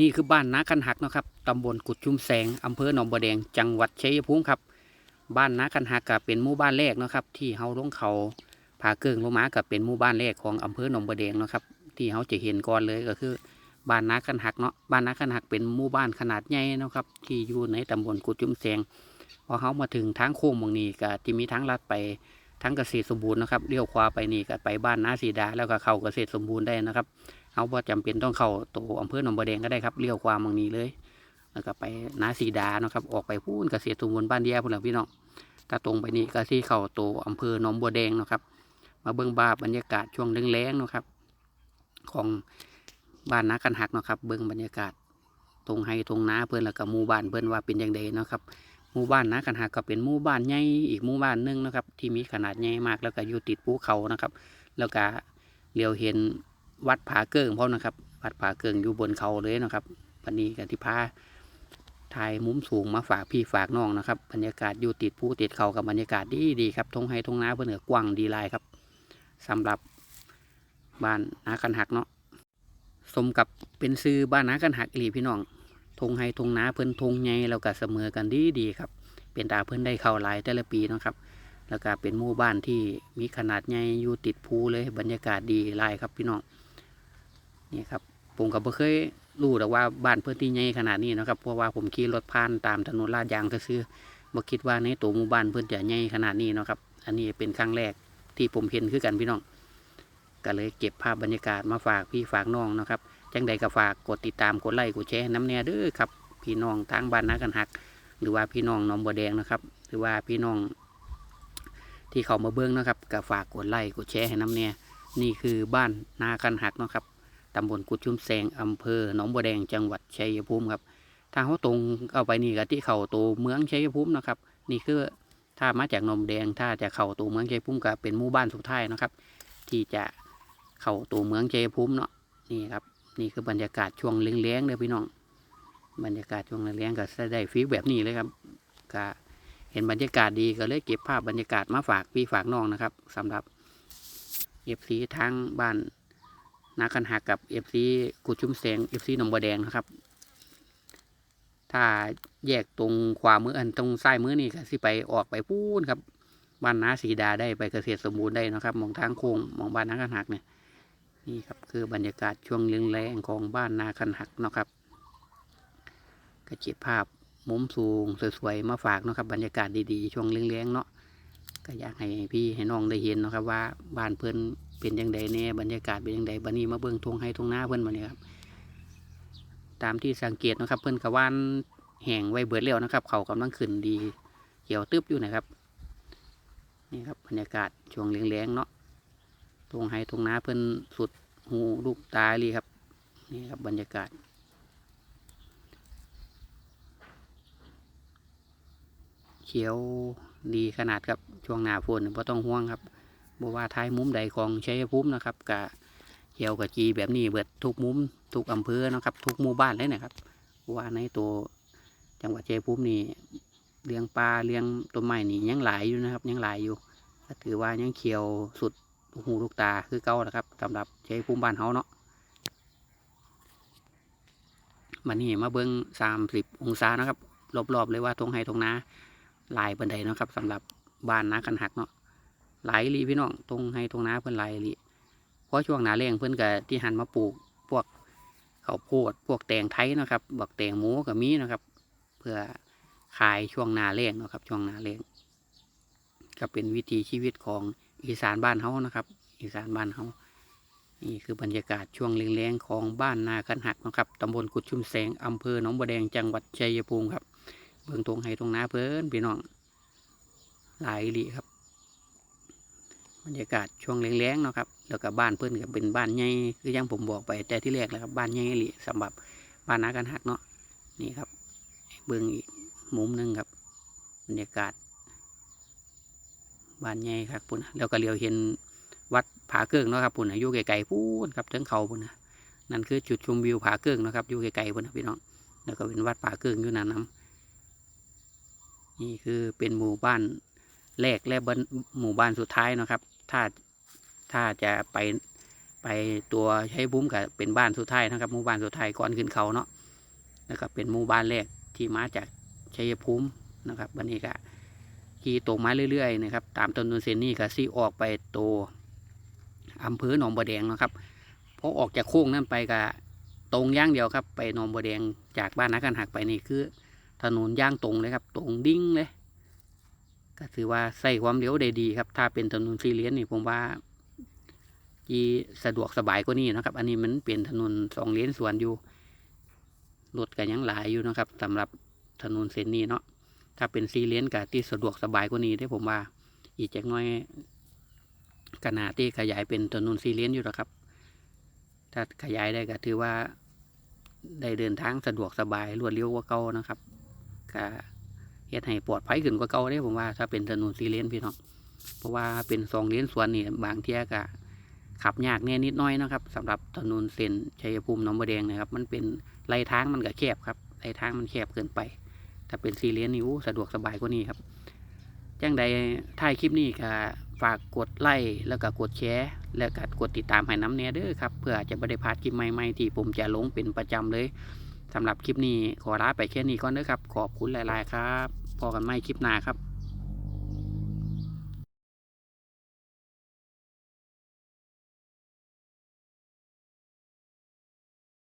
นี่คือบ้านนาคันหักนะครับตำบลกุดชุมแสงอำเภอหนองบัวแดง จังหวัดชัยภูมิครับ บ้านนาคันหักก็เป็นหมู่บ้านแรกนะครับ ที่เฮาลงเขาผาเกิงลงมาก็เป็นหมู่บ้านแรกของอำเภอหนองบัวแดงนะครับ ที่เฮาจะเห็นก่อนเลยก็คือบ้านนาคันหักเนาะบ้านนาคันหักเป็นหมู่บ้านขนาดใหญ่นะครับ ที่อยู่ในตำบลกุดชุมแสงพอเฮามาถึงทางโค้งบางนี้ก็จะมีทางลัดไปทางเกษตรสมบูรณ์นะครับเลี้ยวขวาไปนี่ก็ไปบ้านนาสีดาแล้วก็เข้าเกษตรสมบูรณ์ได้นะครับ เอาว่าจำเป็นต้องเข้าตัวอำเภอหนองบัวแดงก็ได้ครับเลี้ยวขวามบางนี้เลย แล้วก็ไปนาสีดาเนาะครับ ออกไปพูนเกษตรสมบูรณ์บ้านเดียพุ่นแหละพี่น้องถ้าตรงไปนี่ก็ที่เข้าตัวอำเภอหนองบัวแดงเนาะครับมาเบิ่งบาบรรยากาศช่วงแล้งๆเนาะครับ ของบ้านนากันหักเนาะครับ เบิ่งบรรยากาศตรงไฮตรงนาเพื่อนแล้วก็หมู่บ้านเพื่อนว่าเป็นอย่างใดเนาะครับหมู่บ้านนากันหักก็เป็นหมู่บ้านใหญ่อีกหมู่บ้านหนึงนะครับ ที่มีขนาดใหญ่มากแล้วก็อยู่ติดภูเขานะครับ แล้วก็เลี้ยวเห็น วัดผาเกิงพร้อมนะครับ วัดผาเกิงอยู่บนเขาเลยนะครับวันนี้กันที่พาถ่ายมุมสูงมาฝากพี่ฝากน้องนะครับ บรรยากาศอยู่ติดภูติดเขากับบรรยากาศดีดีครับทงไฮทงนาเพื่อนเหนือกว้างดีลายครับสำหรับบ้านนากันหักเนาะสมกับเป็นซื้อบ้านนากันหักอีหลีพี่น้องทงไฮทงนาเพิ่อนทงใหญ่แล้วก็เสมอกันดีดีครับ เป็นตาเพิ่อนได้เข้าหลายแต่ละปีนะครับ แล้วก็เป็นหมู่บ้านที่มีขนาดใหญ่อยู่ติดภูเลยบรรยากาศดีลายครับพี่น้อง นี่ครับผมก็บ่เคยรู้แต่ว่าบ้านเพิ่นที่ใหญ่ขนาดนี้นะครับเพราะว่าผมขี่รถผ่านตามถนนลาดยางซื้อๆบ่คิดว่าในตัวหมู่บ้านเพิ่นจะใหญ่ขนาดนี้นะครับ อันนี้เป็นครั้งแรกที่ผมเห็นคือกันพี่น้องก็เลยเก็บภาพบรรยากาศมาฝากพี่ฝากน้องนะครับจังใดก็ฝากกดติดตามกดไลค์กดแชร์น้ำแน่เด้อครับ พี่น้องทางบ้านนากันหัก หรือว่าพี่น้องหนองบัวแดงนะครับ หรือว่าพี่น้อง ที่เขามาเบิ้งนะครับก็ฝากกดไลค์กดแชร์ให้น้ำแน่นี่คือบ้านนากันหักนะครับ ตำบลกุดชุมแสงอำเภอหนองบัวแดงจังหวัดชัยภูมิครับทางเขาตรงเอาไปนี่ก็ที่เขาตัวเมืองชัยภูมินะครับ นี่คือถ้ามาจากหนองแดงถ้าจะเข้าตัวเมืองชัยภูมิก็เป็นหมู่บ้านสุดท้ายนะครับ ที่จะเข้าตัวเมืองชัยภูมิเนาะนี่ครับ นี่คือบรรยากาศช่วงเลี้ยงๆเลยพี่น้อง บรรยากาศช่วงเลี้ยงๆก็จะได้ฟีลแบบนี้เลยครับก็เห็นบรรยากาศดีก็เลยเก็บภาพบรรยากาศมาฝากพี่ฝากน้องนะครับสำหรับเอฟซีทางบ้าน นาคันหักกับเอฟซีกุดชุ่มแสงเอฟซีหนองบัวแดงนะครับ ถ้าแยกตรงขวามืออันตรงซ้ายมือนี่ก็สิไปออกไปพูนครับบ้านนาสีดาได้ไปเกษตรสมบูรณ์ได้นะครับ มองทางโค้งมองบ้านนาคันหักเนี่ยนี่ครับคือบรรยากาศช่วงเลี้ยงแรงของบ้านนาคันหักเนาะครับก็เก็บภาพมุมสูงสวยๆมาฝากนะครับ บรรยากาศดีๆช่วงเลี้ยงๆเนาะก็อยากให้พี่ให้น้องได้เห็นนะครับว่าบ้านเพื่อน เป็นยังไงแน่บรรยากาศเป็นยังไงบันนี้มาเบิ่งทงให้ทงหน้าเพื่อนมาเนี่ยครับ ตามที่สังเกตนะครับ เพื่อนกว่านแห้งไว้เบิดแล้วนะครับ เขากำลังขึ้นดีเขียวตึบอยู่นะครับ นี่ครับบรรยากาศช่วงเลี้ยงๆเนาะทงให้ทงหน้าเพื่อนสุดหูลูกตาเลยครับ นี่ครับบรรยากาศเขียวดีขนาดครับช่วงหน้าฝนไม่ต้องห่วงครับ บว่าท้ายมุมใดของชัยภูมินะครับกะเขียวกับจีแบบนี้เบิดทุกมุมทุกอำเภอนะครับ ทุกหมู่บ้านเลยนะครับว่าในตัวจังหวัดชัยภูมินี่เลี้ยงปลาเลี้ยงต้นไม้นี่ยังหลายอยู่นะครับ ยังหลายอยู่ก็ถือว่ายังเขียวสุดหูลูกตาคือเก่านะครับสำหรับชัยภูมิบ้านเฮาเนาะมันนี่มาเบิ้งสามสิบองศานะครับรอบๆเลยว่าทงไฮทงนาหลายบันไดนะครับสำหรับบ้านนากันหักเนาะ หลายลีพี่น้องตรงให้ตรงนาเพิ่นหลายลีเพราะช่วงหนาแรงเพิ่นก็ที่หันมาปลูกพวกข้าวโพดพวกแตงไทยนะครับบักแตงหมูก็มีนะครับ เพื่อขายช่วงหนาแรงนะครับ ช่วงหนาแรงก็เป็นวิถีชีวิตของอีสานบ้านเฮานะครับ อีสานบ้านเฮานี่คือบรรยากาศช่วงแรงๆของบ้านนากันหักนะครับตำบลกุดชุมแสงอำเภอหนองบัวแดงจังหวัดชัยภูมิครับ เบิ่งตรงให้ตรงนาเพิ่นพี่น้องหลายลีครับ บรรยากาศช่วงแรงๆเนาะครับแล้วก็บ้านเพิ่อนก็เป็นบ้านใหญ่คืออยังผมบอกไปแต่ที่แรกแล้วครับบ้านใหญ่หลีสำหรับบ้านนากันหักเนาะนี่ครับ เบิ่งอีกมุมหนึงครับบรรยากาศบ้านใหญ่ครับปุ่นแล้วก็เลียวเห็นวัดผาเกิงเนาะครับปุ่นอยู่ไกลๆพูนครับถึงเขาปุ่นนะนั่นคือจุดชมวิวผาเกิงเนาะครับอยู่ไกลๆปุ่นนะพี่น้องแล้วก็เป็นวัดผาเกิงอยู่นั่นน้ำนี่คือเป็นหมู่บ้านแรกและบ้านหมู่บ้านสุดท้ายเนาะครับ ถ้าถ้าจะไปไปตัวใช้บุ้มกับเป็นบ้านสุดท้ายนะครับหมู่บ้านสุดท้ายก่อนขึ้นเขาเนาะนะครับเป็นหมู่บ้านแรกที่มาจากชัยภูมินะครับวันนี้ก็ขี่ตรงมาเรื่อยๆนะครับตามถนนเส้นนี้ก็ซี่ออกไปโตวอำเภอหนองบัวแดงนะครับพอออกจากโค้งนั่นไปก็ตรงย่างเดียวครับ ไปหนองบัวแดงจากบ้านนักกันหักไปนี่คือ ถนนย่างตรงเลยครับ ตรงดิ้งเลย ก็ถือว่าใส่ความเร็วได้ดีครับ ถ้าเป็นถนนสี่เลนนี่ผมว่าจีสะดวกสบายกว่านี้นะครับ อันนี้มันเป็นถนนสองเลนสวนอยู่รถก็ยังหลายอยู่นะครับสำหรับถนนเส้นนี้เนาะถ้าเป็นสี่เลนก็ที่สะดวกสบายกว่านี้ได้ผมว่า อีกจักน้อยขนาดที่ขยายเป็นถนนสี่เลนอยู่แล้วครับ ถ้าขยายได้ก็ถือว่าได้เดินทางสะดวกสบายรวดเร็วกว่าเก่านะครับก็ เฮ็ดให้ปลอดภัยขึ้นกว่าเก่าได้ผมว่าถ้าเป็นถนนสี่เลนพี่น้องเพราะว่าเป็นสองเลนสวนนี่บางเที่ยก็ขับยากแน่นิดน้อยนะครับสำหรับถนนเส้นชัยภูมิหนองบัวแดงนะครับ มันเป็นไหลทางมันก็แคบครับไหลทางมันแคบเกินไป ถ้าเป็นสี่เลนนี่อู้สะดวกสบายกว่านี้ครับจังใดท้ายคลิปนี้ก็ฝากกดไลค์แล้วก็กดแชร์แล้วก็กดติดตามให้น้ำเนียเด้อครับเพื่อจะไม่ได้พลาดคลิปใหม่ๆที่ผมจะลงเป็นประจำเลย สำหรับคลิปนี้ขอลาไปแค่นี้ก่อนเด้อครับ ขอบคุณหลาย ๆ ครับ พอกันไม่คลิปหน้าครับ